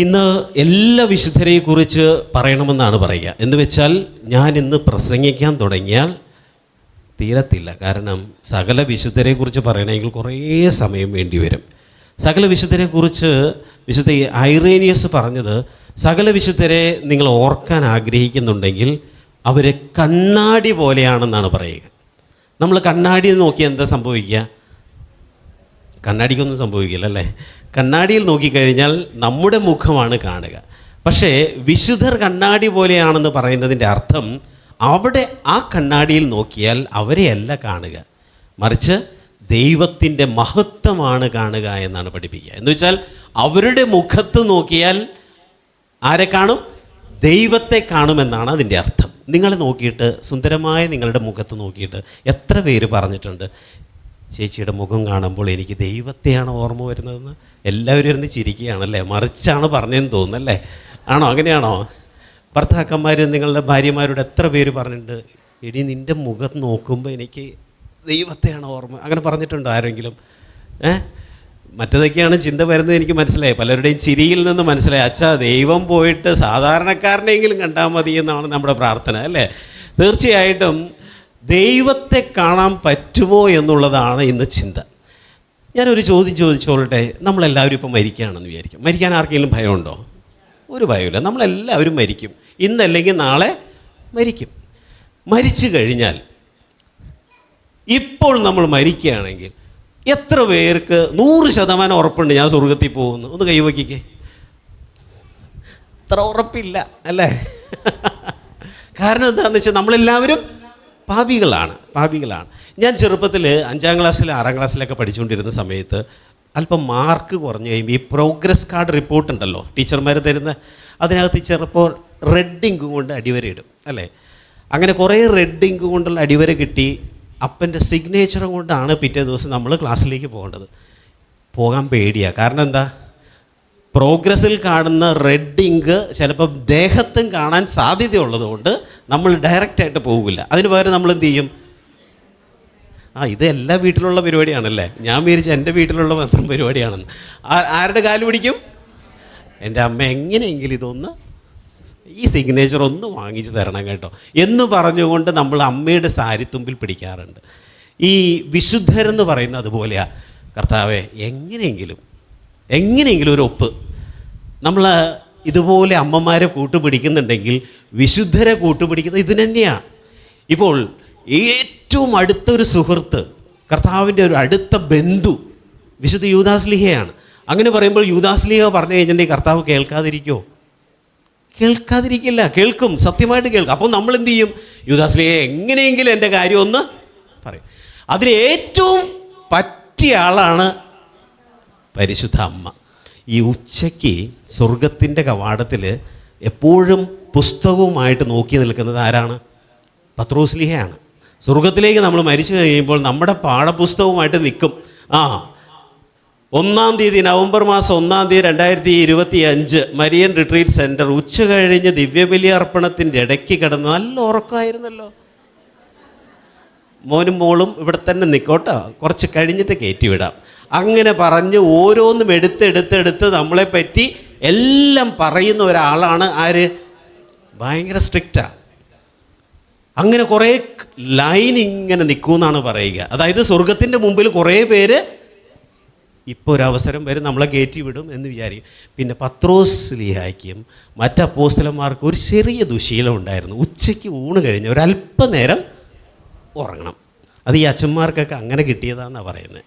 ഇന്ന് എല്ലാ വിശുദ്ധരെക്കുറിച്ച് പറയണമെന്നാണ് പറയുക. എന്ന് വെച്ചാൽ ഞാൻ ഇന്ന് പ്രസംഗിക്കാൻ തുടങ്ങിയാൽ തീരത്തില്ല. കാരണം സകല വിശുദ്ധരെക്കുറിച്ച് പറയണമെങ്കിൽ കുറേ സമയം വേണ്ടി വരും. സകല വിശുദ്ധരെക്കുറിച്ച് വിശുദ്ധ ഐറേനിയസ് പറഞ്ഞത് സകല വിശുദ്ധരെ നിങ്ങൾ ഓർക്കാൻ ആഗ്രഹിക്കുന്നുണ്ടെങ്കിൽ അവരെ കണ്ണാടി പോലെയാണെന്നാണ് പറയുക. നമ്മൾ കണ്ണാടി നോക്കി എന്താ സംഭവിക്കുക? കണ്ണാടിക്കൊന്നും സംഭവിക്കില്ല അല്ലേ കണ്ണാടിയിൽ നോക്കിക്കഴിഞ്ഞാൽ നമ്മുടെ മുഖമാണ് കാണുക. പക്ഷേ വിശുദ്ധർ കണ്ണാടി പോലെയാണെന്ന് പറയുന്നതിന്റെ അർത്ഥം അവിടെ ആ കണ്ണാടിയിൽ നോക്കിയാൽ അവരെയല്ല കാണുക. മറിച്ച് ദൈവത്തിന്റെ മഹത്വമാണ് കാണുക എന്നാണ് പഠിപ്പിക്കുക. എന്ന് വെച്ചാൽ അവരുടെ മുഖത്ത് നോക്കിയാൽ ആരെ കാണും? ദൈവത്തെ കാണുമെന്നാണ് അതിന്റെ അർത്ഥം. നിങ്ങളെ നോക്കിയിട്ട് സുന്ദരമായ നിങ്ങളുടെ മുഖത്ത് നോക്കിയിട്ട് എത്ര പേര് പറഞ്ഞിട്ടുണ്ട്? ചേച്ചിയുടെ മുഖം കാണുമ്പോൾ എനിക്ക് ദൈവത്തെയാണ് ഓർമ്മ വരുന്നതെന്ന് എല്ലാവരും ഇരുന്ന് ചിരിക്കുകയാണല്ലേ? മറിച്ചാണ് പറഞ്ഞതെന്ന് തോന്നുന്നല്ലേ? ആണോ? അങ്ങനെയാണോ? ഭർത്താക്കന്മാർ നിങ്ങളുടെ ഭാര്യമാരോട് എത്ര പേര് പറഞ്ഞിട്ടുണ്ട്? എടി നിന്റെ മുഖം നോക്കുമ്പോൾ എനിക്ക് ദൈവത്തെയാണ് ഓർമ്മ. അങ്ങനെ പറഞ്ഞിട്ടുണ്ടോ ആരെങ്കിലും? ഏ? മറ്റതൊക്കെയാണ് ചിന്ത വരുന്നത് എനിക്ക് മനസ്സിലായി. പലരുടെയും ചിരിയിൽ നിന്ന് മനസ്സിലായി. അച്ഛാ ദൈവം പോയിട്ട് സാധാരണക്കാരനെങ്കിലും കണ്ടാൽ മതി എന്നാണ് നമ്മുടെ പ്രാർത്ഥന അല്ലേ? തീർച്ചയായിട്ടും ദൈവത്തെ കാണാൻ പറ്റുമോ എന്നുള്ളതാണ് ഇന്ന് ചിന്ത. ഞാനൊരു ചോദ്യം ചോദിച്ചോളട്ടെ. നമ്മളെല്ലാവരും ഇപ്പം മരിക്കുകയാണെന്ന് വിചാരിക്കും. മരിക്കാൻ ആർക്കെങ്കിലും ഭയമുണ്ടോ? ഒരു ഭയമില്ല നമ്മളെല്ലാവരും മരിക്കും. ഇന്നല്ലെങ്കിൽ നാളെ മരിക്കും. മരിച്ചു കഴിഞ്ഞാൽ ഇപ്പോൾ നമ്മൾ മരിക്കുകയാണെങ്കിൽ എത്ര പേർക്ക് നൂറ് ശതമാനം ഉറപ്പുണ്ട് ഞാൻ സ്വർഗത്തിൽ പോകുന്നു? ഒന്ന് കൈവക്കിക്കേ അത്ര ഉറപ്പില്ല അല്ലേ? കാരണം എന്താണെന്ന് വെച്ചാൽ നമ്മളെല്ലാവരും പാപികളാണ് പാപികളാണ്. ഞാൻ ചെറുപ്പത്തിൽ അഞ്ചാം ക്ലാസ്സിൽ ആറാം ക്ലാസ്സിലൊക്കെ പഠിച്ചുകൊണ്ടിരുന്ന സമയത്ത് അല്പം മാർക്ക് കുറഞ്ഞു കഴിയുമ്പോൾ ഈ പ്രോഗ്രസ് കാർഡ് റിപ്പോർട്ട് ഉണ്ടല്ലോ ടീച്ചർമാർ തരുന്ന അതിനകത്ത് ചിലപ്പോൾ റെഡ് ഇങ്ക് കൊണ്ട് അടിവര ഇടും അല്ലേ? അങ്ങനെ കുറേ റെഡ് ഇങ്ക് കൊണ്ടുള്ള അടിവര കിട്ടി അപ്പന്റെ സിഗ്നേച്ചറും കൊണ്ടാണ് പിറ്റേ ദിവസം നമ്മൾ ക്ലാസ്സിലേക്ക് പോകേണ്ടത്. പോകാൻ പേടിയാണ് കാരണം എന്താ? പ്രോഗ്രസ്സിൽ കാണുന്ന റെഡ് ഇങ്ക് ചിലപ്പം ദേഹത്തും കാണാൻ സാധ്യതയുള്ളതുകൊണ്ട് നമ്മൾ ഡയറക്റ്റായിട്ട് പോകില്ല. അതിന് പകരം നമ്മൾ എന്ത് ചെയ്യും? ആ ഇത് എല്ലാ വീട്ടിലുള്ള പരിപാടിയാണല്ലേ? ഞാൻ വിചാരിച്ച എന്റെ വീട്ടിലുള്ള മാത്രം പരിപാടിയാണെന്ന്. ആരുടെ കാൽ പിടിക്കും? എന്റെ അമ്മ എങ്ങനെയെങ്കിലും ഇതൊന്ന് ഈ സിഗ്നേച്ചർ ഒന്ന് വാങ്ങിച്ച് തരണം കേട്ടോ. എന്ന് പറഞ്ഞുകൊണ്ട് നമ്മൾ അമ്മയുടെ സാരിത്തുമ്പിൽ പിടിക്കാറുണ്ട്. ഈ വിശുദ്ധരെന്ന് പറയുന്നത് അതുപോലെയാ കർത്താവെ എങ്ങനെയെങ്കിലും എങ്ങനെയെങ്കിലും ഒരു ഒപ്പ്. നമ്മൾ ഇതുപോലെ അമ്മമാരെ കൂട്ടുപിടിക്കുന്നുണ്ടെങ്കിൽ വിശുദ്ധരെ കൂട്ടുപിടിക്കുന്നത് ഇതിന് തന്നെയാണ് ഇപ്പോൾ ഏറ്റവും അടുത്തൊരു സുഹൃത്ത് കർത്താവിന്റെ ഒരു അടുത്ത ബന്ധു വിശുദ്ധ യൂദാസ്ലിഹയാണ് അങ്ങനെ പറയുമ്പോൾ യൂദാസ്ലിഹ പറഞ്ഞു കഴിഞ്ഞിട്ടുണ്ടെങ്കിൽ കർത്താവ് കേൾക്കാതിരിക്കുമോ കേൾക്കാതിരിക്കില്ല. കേൾക്കും. സത്യമായിട്ട് കേൾക്കും. അപ്പോൾ നമ്മൾ എന്ത് ചെയ്യും? യൂദാസ്ലിഹ എങ്ങനെയെങ്കിലും എന്റെ കാര്യം ഒന്ന് പറയും. അതിലേറ്റവും പറ്റിയ ആളാണ് പരിശുദ്ധ അമ്മ. ഈ ഉച്ചയ്ക്ക് സ്വർഗത്തിന്റെ കവാടത്തിൽ എപ്പോഴും പുസ്തകവുമായിട്ട് നോക്കി നിൽക്കുന്നത് ആരാണ്? പത്രോസ്ലിഹയാണ് സ്വർഗത്തിലേക്ക് നമ്മൾ മരിച്ചു കഴിയുമ്പോൾ നമ്മുടെ പാഠപുസ്തകവുമായിട്ട് നിൽക്കും. ആ ഒന്നാം തീയതി നവംബർ മാസം ഒന്നാം തീയതി രണ്ടായിരത്തി ഇരുപത്തി അഞ്ച് മരിയൻ റിട്രീറ്റ് സെന്റർ ഉച്ച കഴിഞ്ഞ് ദിവ്യബലി അർപ്പണത്തിന്റെ ഇടയ്ക്ക് കിടന്ന് നല്ല ഉറക്കമായിരുന്നല്ലോ. മോനും മോളും ഇവിടെ തന്നെ നിൽക്കോട്ടോ കുറച്ച് കഴിഞ്ഞിട്ട് കയറ്റി വിടാം. അങ്ങനെ പറഞ്ഞ് ഓരോന്നും എടുത്തെടുത്തെടുത്ത് നമ്മളെ പറ്റി എല്ലാം പറയുന്ന ഒരാളാണ് ആര്? ഭയങ്കര സ്ട്രിക്റ്റാണ് അങ്ങനെ കുറേ ലൈൻ ഇങ്ങനെ നിൽക്കുമെന്നാണ് പറയുക. അതായത് സ്വർഗത്തിന്റെ മുമ്പിൽ കുറേ പേര് ഇപ്പോൾ ഒരു അവസരം വരും നമ്മളെ കയറ്റി വിടും എന്ന് വിചാരിക്കും. പിന്നെ പത്രോസ്ലിയായിക്കും മറ്റ് അപ്പോസ്തലന്മാർക്കും ഒരു ചെറിയ ദുശീലം ഉണ്ടായിരുന്നു. ഉച്ചയ്ക്ക് ഊണ് കഴിഞ്ഞ് ഒരല്പനേരം ഉറങ്ങണം. അത് ഈ അച്ഛന്മാർക്കൊക്കെ അങ്ങനെ കിട്ടിയതാണെന്നാണ് പറയുന്നത്.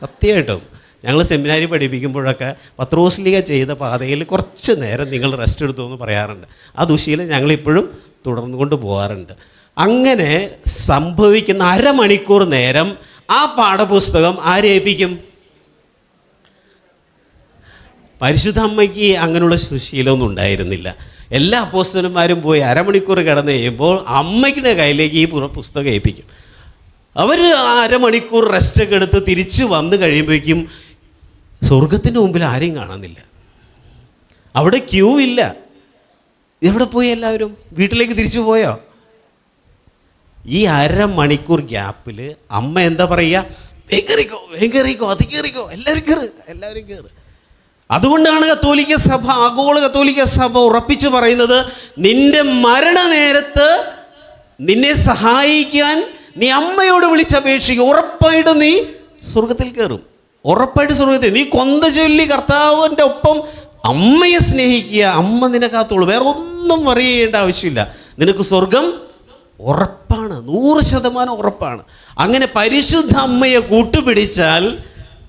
സത്യമായിട്ടും. ഞങ്ങൾ സെമിനാരി പഠിപ്പിക്കുമ്പോഴൊക്കെ പത്രോസ്ലിക ചെയ്ത പാതയിൽ കുറച്ച് നേരം നിങ്ങൾ റെസ്റ്റ് എടുത്തു എന്ന് പറയാറുണ്ട്. ആ ദുശീലം ഞങ്ങളിപ്പോഴും തുടർന്നുകൊണ്ട് പോകാറുണ്ട്. അങ്ങനെ സംഭവിക്കുന്ന അരമണിക്കൂർ നേരം ആ പാഠപുസ്തകം ആരെ ഏൽപ്പിക്കും? പരിശുദ്ധ അമ്മയ്ക്ക് അങ്ങനെയുള്ള ശുശീലമൊന്നും ഉണ്ടായിരുന്നില്ല. എല്ലാ അപ്പോസ്തലന്മാരും പോയി അരമണിക്കൂർ കിടന്ന് കഴിയുമ്പോൾ അമ്മയ്ക്കിന്റെ കയ്യിലേക്ക് ഈ പുസ്തകം ഏൽപ്പിക്കും. അവർ അരമണിക്കൂർ റെസ്റ്റ് ഒക്കെ എടുത്ത് തിരിച്ച് വന്നു കഴിയുമ്പോഴേക്കും സ്വർഗത്തിന്റെ മുമ്പിൽ ആരെയും കാണുന്നില്ല അവിടെ ക്യൂ ഇല്ല. എവിടെ പോയി എല്ലാവരും? വീട്ടിലേക്ക് തിരിച്ചു പോയോ? ഈ അരമണിക്കൂർ ഗ്യാപ്പിൽ അമ്മ എന്താ പറയുക? വേങ്കറിക്കോ വേങ്കറിക്കോ അത് കയറിക്കോ എല്ലാവരും കയറ് എല്ലാവരും കയറ്. അതുകൊണ്ടാണ് കത്തോലിക്ക സഭ ആഗോള കത്തോലിക്ക സഭ ഉറപ്പിച്ചു പറയുന്നത് നിന്റെ മരണനേരത്ത് നിന്നെ സഹായിക്കാൻ നീ അമ്മയോട് വിളിച്ചപേക്ഷിക്കുക ഉറപ്പായിട്ട് നീ സ്വർഗത്തിൽ കയറും. ഉറപ്പായിട്ട് സ്വർഗത്തിൽ നീ കൊന്ത ചൊല്ലി കർത്താവിന്റെ ഒപ്പം അമ്മയെ സ്നേഹിക്കുക അമ്മ നിനക്കാത്തുള്ളൂ വേറെ ഒന്നും അറിയേണ്ട ആവശ്യമില്ല. നിനക്ക് സ്വർഗം ഉറപ്പാണ്. നൂറ് ശതമാനം ഉറപ്പാണ്. അങ്ങനെ പരിശുദ്ധ അമ്മയെ കൂട്ടുപിടിച്ചാൽ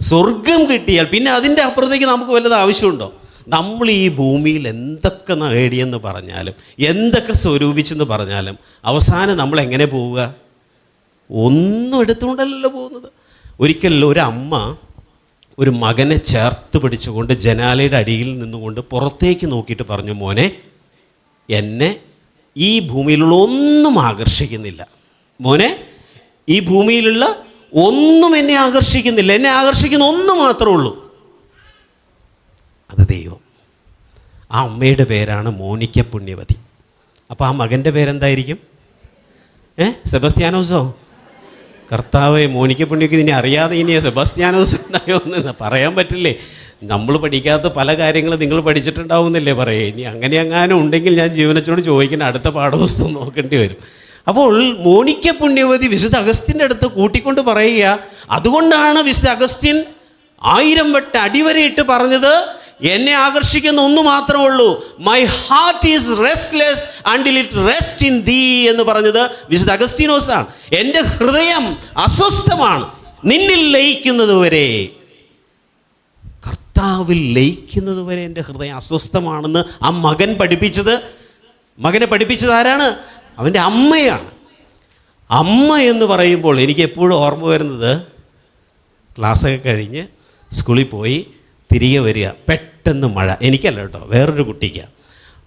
സ്വർഗം കിട്ടിയാൽ പിന്നെ അതിന്റെ അപ്പുറത്തേക്ക് നമുക്ക് വല്ലത് ആവശ്യമുണ്ടോ? നമ്മൾ ഈ ഭൂമിയിൽ എന്തൊക്കെ നേടിയെന്ന് പറഞ്ഞാലും എന്തൊക്കെ സ്വരൂപിച്ചെന്ന് പറഞ്ഞാലും അവസാനം നമ്മൾ എങ്ങനെ പോവുക? ഒന്നും എടുത്തുകൊണ്ടല്ലല്ലോ പോകുന്നത്. ഒരിക്കൽ ഒരമ്മ ഒരു മകനെ ചേർത്ത് പിടിച്ചുകൊണ്ട് ജനാലയുടെ അടിയിൽ നിന്നുകൊണ്ട് പുറത്തേക്ക് നോക്കിയിട്ട് പറഞ്ഞു മോനെ എന്നെ ഈ ഭൂമിയിലുള്ള ഒന്നും ആകർഷിക്കുന്നില്ല. മോനെ ഈ ഭൂമിയിലുള്ള ഒന്നും എന്നെ ആകർഷിക്കുന്നില്ല. എന്നെ ആകർഷിക്കുന്ന ഒന്ന് മാത്രമേ ഉള്ളൂ. അത് ദൈവം. ആ അമ്മയുടെ പേരാണ് മോനിക്ക പുണ്യവതി. അപ്പോൾ ആ മകന്റെ പേരെന്തായിരിക്കും? ഏ സെബസ്ത്യാനോസോ? കർത്താവ് മോനിക്ക പുണ്യക്ക് ഇനി അറിയാതെ ഇനി സെബസ്ത്യാനോസ് ഉണ്ടായോ എന്ന് പറയാൻ പറ്റില്ലേ? നമ്മൾ പഠിക്കാത്ത പല കാര്യങ്ങളും നിങ്ങൾ പഠിച്ചിട്ടുണ്ടാവുന്നില്ലേ? പറയേ ഇനി അങ്ങനെ അങ്ങാനും ഉണ്ടെങ്കിൽ ഞാൻ ജീവനച്ചോട് ചോദിക്കുന്ന അടുത്ത പാഠപുസ്തകം നോക്കേണ്ടി വരും. അപ്പോൾ മോണിക്ക പുണ്യവതി വിശുദ്ധ അഗസ്ത്യന്റെ അടുത്ത് കൂട്ടിക്കൊണ്ട് പറയുക അതുകൊണ്ടാണ് വിശുദ്ധ അഗസ്ത്യൻ ആയിരം വട്ട അടിവരയിട്ട് പറഞ്ഞത് എന്നെ ആകർഷിക്കുന്ന ഒന്ന് മാത്രമേ ഉള്ളൂ. My heart is restless until it rest in thee എന്ന് പറഞ്ഞത് വിശുദ്ധ അഗസ്റ്റീനോസ് ആണ് എന്റെ ഹൃദയം അസ്വസ്ഥമാണ്. നിന്നിൽ ലയിക്കുന്നത് വരെ. കർത്താവിൽ ലയിക്കുന്നത് വരെ എന്റെ ഹൃദയം അസ്വസ്ഥമാണെന്ന് ആ മകൻ പഠിപ്പിച്ചത്. മകനെ പഠിപ്പിച്ചത് ആരാണ്? അവന്റെ അമ്മയാണ്. അമ്മ എന്ന് പറയുമ്പോൾ എനിക്ക് എപ്പോഴും ഓർമ്മ വരുന്നത് ക്ലാസ്സൊക്കെ കഴിഞ്ഞ് സ്കൂളിൽ പോയി തിരികെ വരിക. പെട്ടെന്ന് മഴ. എനിക്കല്ല കേട്ടോ വേറൊരു കുട്ടിക്ക്.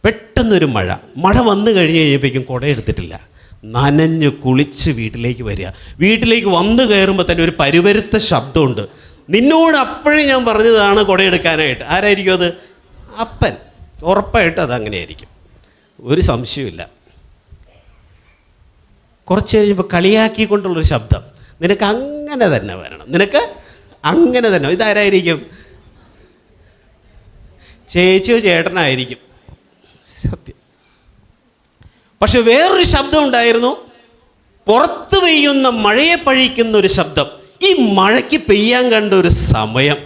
പെട്ടെന്നൊരു മഴ. മഴ വന്നു കഴിഞ്ഞ് കഴിഞ്ഞപ്പോഴേക്കും കുടയെടുത്തിട്ടില്ല. നനഞ്ഞ് കുളിച്ച് വീട്ടിലേക്ക് വരിക. വീട്ടിലേക്ക് വന്നു കയറുമ്പോൾ തന്നെ ഒരു പരുവരുത്ത ശബ്ദമുണ്ട്. നിന്നോട് അപ്പോഴേ ഞാൻ പറഞ്ഞതാണ് കുടയെടുക്കാനായിട്ട്. ആരായിരിക്കും അത്? അപ്പൻ. ഉറപ്പായിട്ട് അതങ്ങനെയായിരിക്കും ഒരു സംശയമില്ല കുറച്ച് കഴിയുമ്പോൾ കളിയാക്കിക്കൊണ്ടുള്ളൊരു ശബ്ദം. നിനക്ക് അങ്ങനെ തന്നെ വരണം. നിനക്ക് അങ്ങനെ തന്നെ. ഇതാരായിരിക്കും? ചേച്ചിയോ ചേട്ടനായിരിക്കും. സത്യം. പക്ഷെ വേറൊരു ശബ്ദം ഉണ്ടായിരുന്നു. പുറത്ത് പെയ്യുന്ന മഴയെ പഴിക്കുന്ന ഒരു ശബ്ദം. ഈ മഴയ്ക്ക് പെയ്യാൻ കണ്ട ഒരു സമയം.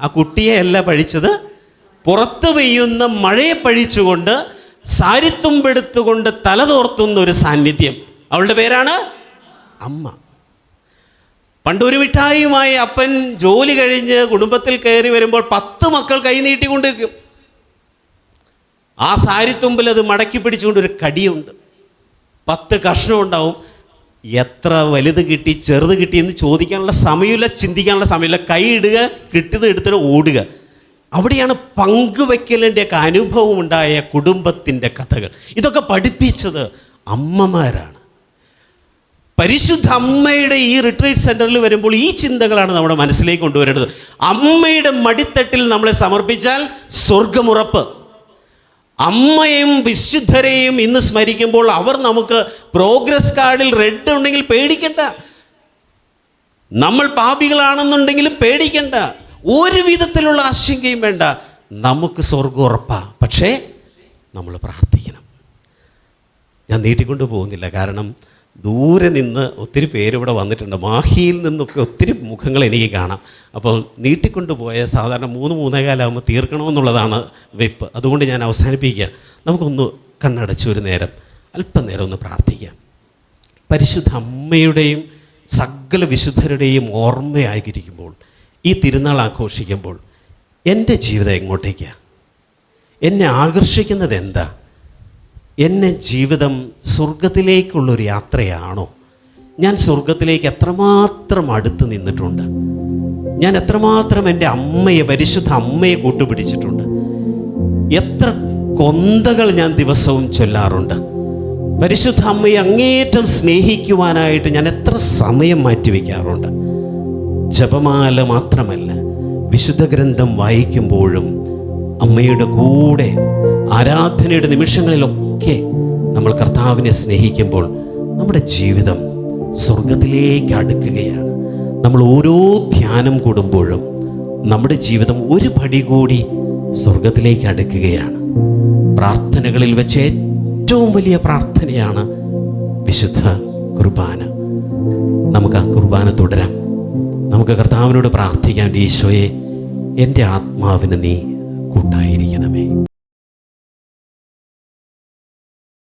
ആ കുട്ടിയെ അല്ല പഴിച്ചത്. പുറത്ത് പെയ്യുന്ന മഴയെ പഴിച്ചുകൊണ്ട് സാരിത്തുമ്പെടുത്തുകൊണ്ട് തലതോർത്തുന്ന ഒരു സാന്നിധ്യം. അവളുടെ പേരാണ്? അമ്മ. പണ്ടൊരു മിഠായിയുമായി അപ്പൻ ജോലി കഴിഞ്ഞ് കുടുംബത്തിൽ കയറി വരുമ്പോൾ പത്ത് മക്കൾ കൈ നീട്ടിക്കൊണ്ട് നിൽക്കും ആ സാരിത്തുമ്പിൽ അത് മടക്കി പിടിച്ചുകൊണ്ട് ഒരു കടിയുണ്ട്. പത്ത് കഷ്ണം ഉണ്ടാവും. എത്ര വലുത് കിട്ടി ചെറുത് കിട്ടി എന്ന് ചോദിക്കാനുള്ള സമയമില്ല ചിന്തിക്കാനുള്ള സമയമില്ല. കൈ ഇടുക കിട്ടിയത് എടുത്തിട്ട് ഓടുക. അവിടെയാണ് പങ്കുവെക്കലിന്റെയൊക്കെ അനുഭവം ഉണ്ടായ കുടുംബത്തിന്റെ കഥകൾ. ഇതൊക്കെ പഠിപ്പിച്ചത് അമ്മമാരാണ്. പരിശുദ്ധ അമ്മയുടെ ഈ റിട്രീറ്റ് സെന്ററിൽ വരുമ്പോൾ ഈ ചിന്തകളാണ് നമ്മുടെ മനസ്സിലേക്ക് കൊണ്ടുവരേണ്ടത് അമ്മയുടെ മടിത്തട്ടിൽ നമ്മളെ സമർപ്പിച്ചാൽ സ്വർഗമുറപ്പ് അമ്മയും വിശുദ്ധരെയും ഇന്ന് സ്മരിക്കുമ്പോൾ അവർ നമുക്ക് പ്രോഗ്രസ് കാർഡിൽ റെഡ് ഉണ്ടെങ്കിൽ പേടിക്കണ്ട. നമ്മൾ പാപികളാണെന്നുണ്ടെങ്കിലും പേടിക്കണ്ട. ഒരു വിധത്തിലുള്ള ആശങ്കയും വേണ്ട. നമുക്ക് സ്വർഗം ഉറപ്പാ. പക്ഷേ നമ്മൾ പ്രാർത്ഥിക്കണം. ഞാൻ നീട്ടിക്കൊണ്ട് പോകുന്നില്ല. കാരണം ദൂരെ നിന്ന് ഒത്തിരി പേരിവിടെ വന്നിട്ടുണ്ട്. മാഹിയിൽ നിന്നൊക്കെ ഒത്തിരി മുഖങ്ങൾ എനിക്ക് കാണാം. അപ്പോൾ നീട്ടിക്കൊണ്ട് പോയ സാധാരണ മൂന്ന് മൂന്നേകാലാകുമ്പോൾ തീർക്കണമെന്നുള്ളതാണ് വെപ്പ്. അതുകൊണ്ട് ഞാൻ അവസാനിപ്പിക്കുക. നമുക്കൊന്ന് കണ്ണടച്ച് ഒരു നേരം അല്പം നേരം ഒന്ന് പ്രാർത്ഥിക്കാം. പരിശുദ്ധ അമ്മയുടെയും സകല വിശുദ്ധരുടെയും ഓർമ്മയായിരിക്കുമ്പോൾ ഈ തിരുനാൾ ആഘോഷിക്കുമ്പോൾ എന്റെ ജീവിതം എങ്ങോട്ടേക്കാണ് എന്നെ ആകർഷിക്കുന്നത് എന്താ? എന്നെ ജീവിതം സ്വർഗത്തിലേക്കുള്ളൊരു യാത്രയാണോ? ഞാൻ സ്വർഗത്തിലേക്ക് എത്രമാത്രം അടുത്ത് നിന്നിട്ടുണ്ട്? ഞാൻ എത്രമാത്രം എന്റെ അമ്മയെ പരിശുദ്ധ അമ്മയെ കൂട്ടുപിടിച്ചിട്ടുണ്ട്? എത്ര കൊന്തകൾ ഞാൻ ദിവസവും ചൊല്ലാറുണ്ട്? പരിശുദ്ധ അമ്മയെ അങ്ങേറ്റം സ്നേഹിക്കുവാനായിട്ട് ഞാൻ എത്ര സമയം മാറ്റിവെക്കാറുണ്ട്? ജപമാല മാത്രമല്ല വിശുദ്ധ ഗ്രന്ഥം വായിക്കുമ്പോഴും അമ്മയുടെ കൂടെ ആരാധനയുടെ നിമിഷങ്ങളിലൊക്കെ നമ്മൾ കർത്താവിനെ സ്നേഹിക്കുമ്പോൾ നമ്മുടെ ജീവിതം സ്വർഗത്തിലേക്ക് അടുക്കുകയാണ്. നമ്മൾ ഓരോ ധ്യാനം കൂടുമ്പോഴും നമ്മുടെ ജീവിതം ഒരു പടി കൂടി സ്വർഗത്തിലേക്ക് അടുക്കുകയാണ്. പ്രാർത്ഥനകളിൽ വെച്ച് ഏറ്റവും വലിയ പ്രാർത്ഥനയാണ് വിശുദ്ധ കുർബാന. നമുക്ക് ആ കുർബാന തുടരാം. നമുക്ക് കർത്താവിനോട് പ്രാർത്ഥിക്കാം ഈശോയെ എന്റെ ആത്മാവിന് നീ കൂട്ടായിരിക്കണമേ.